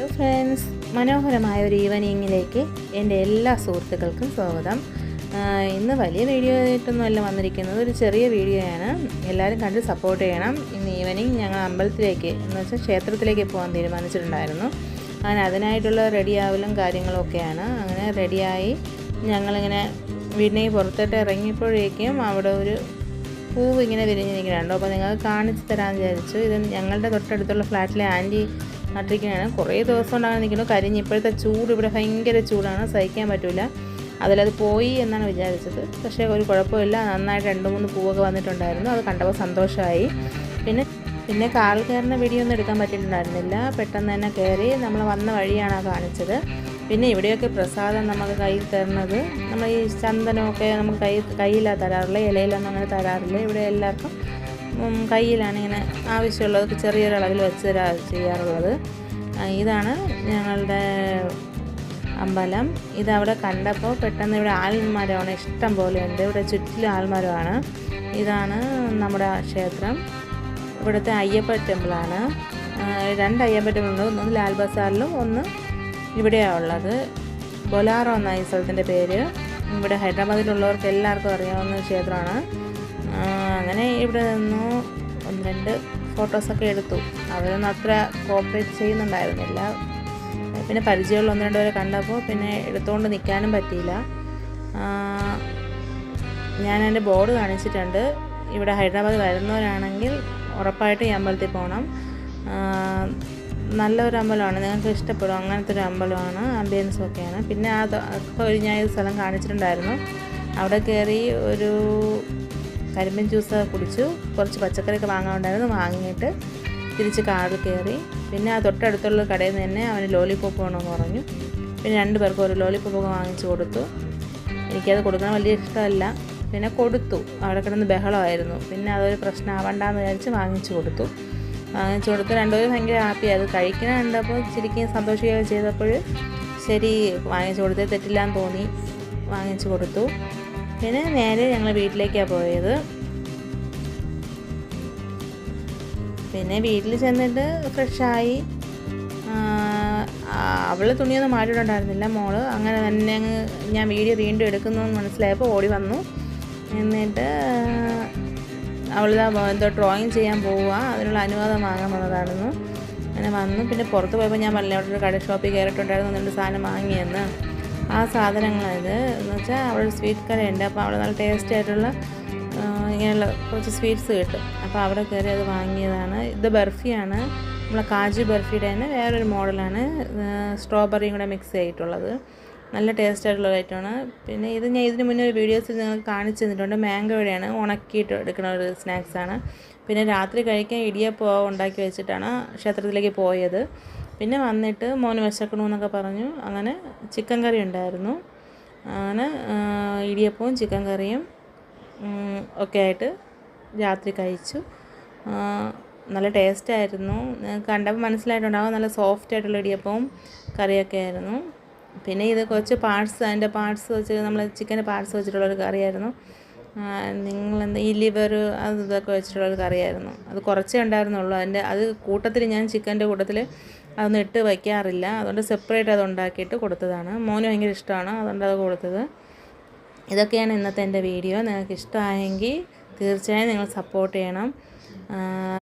Hello friends മനോഹരമായ ഒരു ഈവനിങ്ങിലേക്ക് എന്റെ എല്ലാ സുഹൃത്തുക്കൾക്കും സ്വാഗതം. ഇന്ന് വലിയ വീഡിയോ ആയിട്ടൊന്നുമല്ല വന്നിരിക്കുന്നത്. ഒരു ചെറിയ വീഡിയോയാണ് എല്ലാവരും കണ്ട് സപ്പോർട്ട് ചെയ്യണം. ഇന്ന് ഈവനിങ് ഞങ്ങൾ അമ്പലത്തിലേക്ക് എന്ന് വെച്ചാൽ ക്ഷേത്രത്തിലേക്ക് പോകാൻ തീരുമാനിച്ചിട്ടുണ്ടായിരുന്നു. അങ്ങനെ അതിനായിട്ടുള്ള റെഡിയാവലും കാര്യങ്ങളും ഒക്കെയാണ്. അങ്ങനെ റെഡിയായി ഞങ്ങളിങ്ങനെ വീടിനെ പുറത്തോട്ട് ഇറങ്ങിയപ്പോഴേക്കും അവിടെ ഒരു പൂവ് ഇങ്ങനെ വിരിഞ്ഞ് നിൽക്കുന്നുണ്ടോ അപ്പോൾ നിങ്ങൾ കാണിച്ചു തരാമെന്ന് വിചാരിച്ചു. ഇത് ഞങ്ങളുടെ തൊട്ടടുത്തുള്ള ഫ്ലാറ്റിലെ ആന്റി നട്ടിരിക്കുന്നതാണ് കുറേ ദിവസം ഉണ്ടാകാൻ നിൽക്കുന്നു. കരിഞ്ഞ് ഇപ്പോഴത്തെ ചൂട് ഇവിടെ ഭയങ്കര ചൂടാണ്. സഹിക്കാൻ പറ്റില്ല അതിലത് പോയി എന്നാണ് വിചാരിച്ചത്. പക്ഷേ ഒരു കുഴപ്പമില്ല. നന്നായിട്ട് രണ്ട് മൂന്ന് പൂവൊക്കെ വന്നിട്ടുണ്ടായിരുന്നു. അത് കണ്ടപ്പോൾ സന്തോഷമായി. പിന്നെ പിന്നെ കാറിൽ കയറുന്ന വീഡിയോ ഒന്നും എടുക്കാൻ പറ്റിയിട്ടുണ്ടായിരുന്നില്ല. പെട്ടെന്ന് തന്നെ കയറി നമ്മൾ വന്ന വഴിയാണ് കാണിച്ചത്. പിന്നെ ഇവിടെയൊക്കെ പ്രസാദം നമുക്ക് കയ്യിൽ തരുന്നത്. നമ്മൾ ഈ ചന്ദനമൊക്കെ നമുക്ക് കൈ കയ്യിലാണ് തരാറില്ല? ഇലയിലൊന്നും അങ്ങനെ തരാറില്ല? ഇവിടെ എല്ലാവർക്കും കയ്യിലാണ് ഇങ്ങനെ ആവശ്യമുള്ളത് ചെറിയൊരളവിൽ വെച്ച് തരാ ചെയ്യാറുള്ളത്. ഇതാണ് ഞങ്ങളുടെ അമ്പലം. ഇതവിടെ കണ്ടപ്പോൾ പെട്ടെന്ന് ഇവിടെ ആൽമരമാണ് ഇഷ്ടം പോലെയുണ്ട് ഇവിടെ ചുറ്റിലും ആൽമരമാണ്. ഇതാണ് നമ്മുടെ ക്ഷേത്രം. ഇവിടുത്തെ അയ്യപ്പ ടെമ്പിളാണ്. രണ്ട് അയ്യപ്പ ടെമ്പിളുണ്ട്. ഒന്ന് ലാൽ ബസാറിലും ഒന്ന് ഇവിടെയാണ് ഉള്ളത്. ബൊലാറോ എന്ന ഈ സ്ഥലത്തിന്റെ പേര്. ഇവിടെ ഹൈദരാബാദിലുള്ളവർക്ക് എല്ലാവർക്കും അറിയാവുന്ന ക്ഷേത്രമാണ്. അങ്ങനെ ഇവിടെ നിന്നു ഒന്ന് രണ്ട് ഫോട്ടോസൊക്കെ എടുത്തു. അവരൊന്നും അത്ര കോപ്പറേറ്റ് ചെയ്യുന്നുണ്ടായിരുന്നില്ല. പിന്നെ പരിചയമുള്ള ഒന്ന് രണ്ട് പേരെ കണ്ടപ്പോൾ പിന്നെ എടുത്തുകൊണ്ട് നിൽക്കാനും പറ്റിയില്ല. ഞാൻ എന്റെ ബോർഡ് കാണിച്ചിട്ടുണ്ട്. ഇവിടെ ഹൈദരാബാദ് വരുന്നവരാണെങ്കിൽ ഉറപ്പായിട്ടും ഈ അമ്പലത്തിൽ പോകണം നല്ലൊരു അമ്പലമാണ്. നിങ്ങൾക്ക് ഇഷ്ടപ്പെടും. അങ്ങനത്തെ ഒരു അമ്പലമാണ്. ആംബിയൻസും ഒക്കെയാണ്. പിന്നെ ആ ഒക്കെ ഒരു ഞാൻ സ്ഥലം കാണിച്ചിട്ടുണ്ടായിരുന്നു. അവിടെ കയറി ഒരു കരിമ്പൻ ജ്യൂസ് കുടിച്ചു. കുറച്ച് പച്ചക്കറിയൊക്കെ വാങ്ങാനുണ്ടായിരുന്നു. വാങ്ങിയിട്ട് തിരിച്ച് കാറിൽ കയറി. പിന്നെ ആ തൊട്ടടുത്തുള്ള കടയിൽ നിന്ന് തന്നെ അവന് ലോലിപോപ്പ് വേണമെന്ന് പറഞ്ഞു. പിന്നെ രണ്ട് പേർക്കും ഒരു ലോലിപോപ്പൊക്കെ വാങ്ങിച്ചു കൊടുത്തു. എനിക്കത് കൊടുക്കാൻ വലിയ ഇഷ്ടമല്ല. പിന്നെ കൊടുത്തു. അവിടെ കിടന്ന് ബഹളമായിരുന്നു. പിന്നെ അതൊരു പ്രശ്നമാവണ്ടെന്ന് വിചാരിച്ച് വാങ്ങിച്ചു കൊടുത്തു. വാങ്ങിച്ചു കൊടുത്ത് രണ്ടുപേരും ഭയങ്കര ഹാപ്പിയായി അത് കഴിക്കണ കണ്ടപ്പോൾ ശരിക്കും സന്തോഷിക്കുകയൊക്കെ ചെയ്തപ്പോൾ ശരി വാങ്ങിച്ചു കൊടുത്തേ തെറ്റില്ലാന്ന് തോന്നി. വാങ്ങിച്ചു കൊടുത്തു. പിന്നെ നേരെ ഞങ്ങൾ വീട്ടിലേക്കാണ് പോയത്. പിന്നെ വീട്ടിൽ ചെന്നിട്ട് ഫ്രഷായി. അവൾ തുണിയൊന്നും മാറ്റിയിട്ടുണ്ടായിരുന്നില്ല മോൾ. അങ്ങനെ തന്നെ അങ്ങ് ഞാൻ വീഡിയോ വീണ്ടും എടുക്കുന്നു എന്ന് മനസ്സിലായപ്പോൾ ഓടി വന്നു. എന്നിട്ട് അവൾ എന്തോ ഡ്രോയിങ് ചെയ്യാൻ പോവുക അതിനുള്ള അനുവാദം വാങ്ങാൻ വന്നതായിരുന്നു. അങ്ങനെ വന്നു. പിന്നെ പുറത്ത് പോയപ്പോൾ ഞാൻ പറഞ്ഞില്ല അവിടെ ഒരു കട ഷോപ്പിൽ കയറിയിട്ടുണ്ടായിരുന്നു. എന്നിട്ട് സാധനം വാങ്ങിയെന്ന്. ആ സാധനങ്ങളത് എന്ന് വെച്ചാൽ അവിടെ സ്വീറ്റ് കടയുണ്ട് അപ്പോൾ അവിടെ നല്ല ടേസ്റ്റ് ആയിട്ടുള്ള ഇങ്ങനെയുള്ള കുറച്ച് സ്വീറ്റ്സ് കിട്ടും. അപ്പോൾ അവിടെ കയറി അത് വാങ്ങിയതാണ്. ഇത് ബർഫിയാണ്. നമ്മളെ കാജു ബർഫിയുടെ തന്നെ വേറൊരു മോഡലാണ്. സ്ട്രോബെറിയും കൂടെ മിക്സ് ചെയ്തിട്ടുള്ളത്. നല്ല ടേസ്റ്റ് ആയിട്ടുള്ള ഐറ്റമാണ് പിന്നെ ഇത് ഞാൻ ഇതിന് മുന്നേ ഒരു വീഡിയോസ് നിങ്ങൾക്ക് കാണിച്ചു തന്നിട്ടുണ്ട്. മാംഗോയുടെയാണ് ഉണക്കിയിട്ട് എടുക്കുന്ന ഒരു സ്നാക്സാണ് പിന്നെ രാത്രി കഴിക്കാൻ ഇടിയപ്പം ഉണ്ടാക്കി വെച്ചിട്ടാണ് ക്ഷേത്രത്തിലേക്ക് പോയത്. പിന്നെ വന്നിട്ട് മോന് വിശക്കണമെന്നൊക്കെ പറഞ്ഞു. അങ്ങനെ ചിക്കൻ കറി ഉണ്ടായിരുന്നു. അങ്ങനെ ഇടിയപ്പവും ചിക്കൻ കറിയും ഒക്കെ ആയിട്ട് രാത്രി കഴിച്ചു. നല്ല ടേസ്റ്റ് ആയിരുന്നു. കണ്ടപ്പോൾ മനസ്സിലായിട്ടുണ്ടാവും നല്ല സോഫ്റ്റ് ആയിട്ടുള്ള ഇടിയപ്പവും കറിയൊക്കെ ആയിരുന്നു. പിന്നെ ഇത് കുറച്ച് പാർട്സ് അതിന്റെ പാർട്സ് വെച്ച് നമ്മൾ ചിക്കന്റെ പാർട്സ് വെച്ചിട്ടുള്ളൊരു കറിയായിരുന്നു. നിങ്ങൾ എന്താ ഈ ലിവർ അത് ഇതൊക്കെ വെച്ചിട്ടുള്ളൊരു കറിയായിരുന്നു. അത് കുറച്ചേ ഉണ്ടായിരുന്നുള്ളൂ. അതിന്റെ അത് കൂട്ടത്തിൽ ഞാൻ ചിക്കന്റെ കൂട്ടത്തിൽ അതൊന്നും ഇട്ട് വയ്ക്കാറില്ല. അതുകൊണ്ട് സെപ്പറേറ്റ് അത് ഉണ്ടാക്കിയിട്ട് കൊടുത്തതാണ്. മോന് ഭയങ്കര ഇഷ്ടമാണ്. അതുകൊണ്ട് അത് കൊടുത്തത്. ഇതൊക്കെയാണ് ഇന്നത്തെ എന്റെ വീഡിയോ. നിങ്ങൾക്ക് ഇഷ്ടമായെങ്കിൽ തീർച്ചയായും നിങ്ങൾ സപ്പോർട്ട് ചെയ്യണം.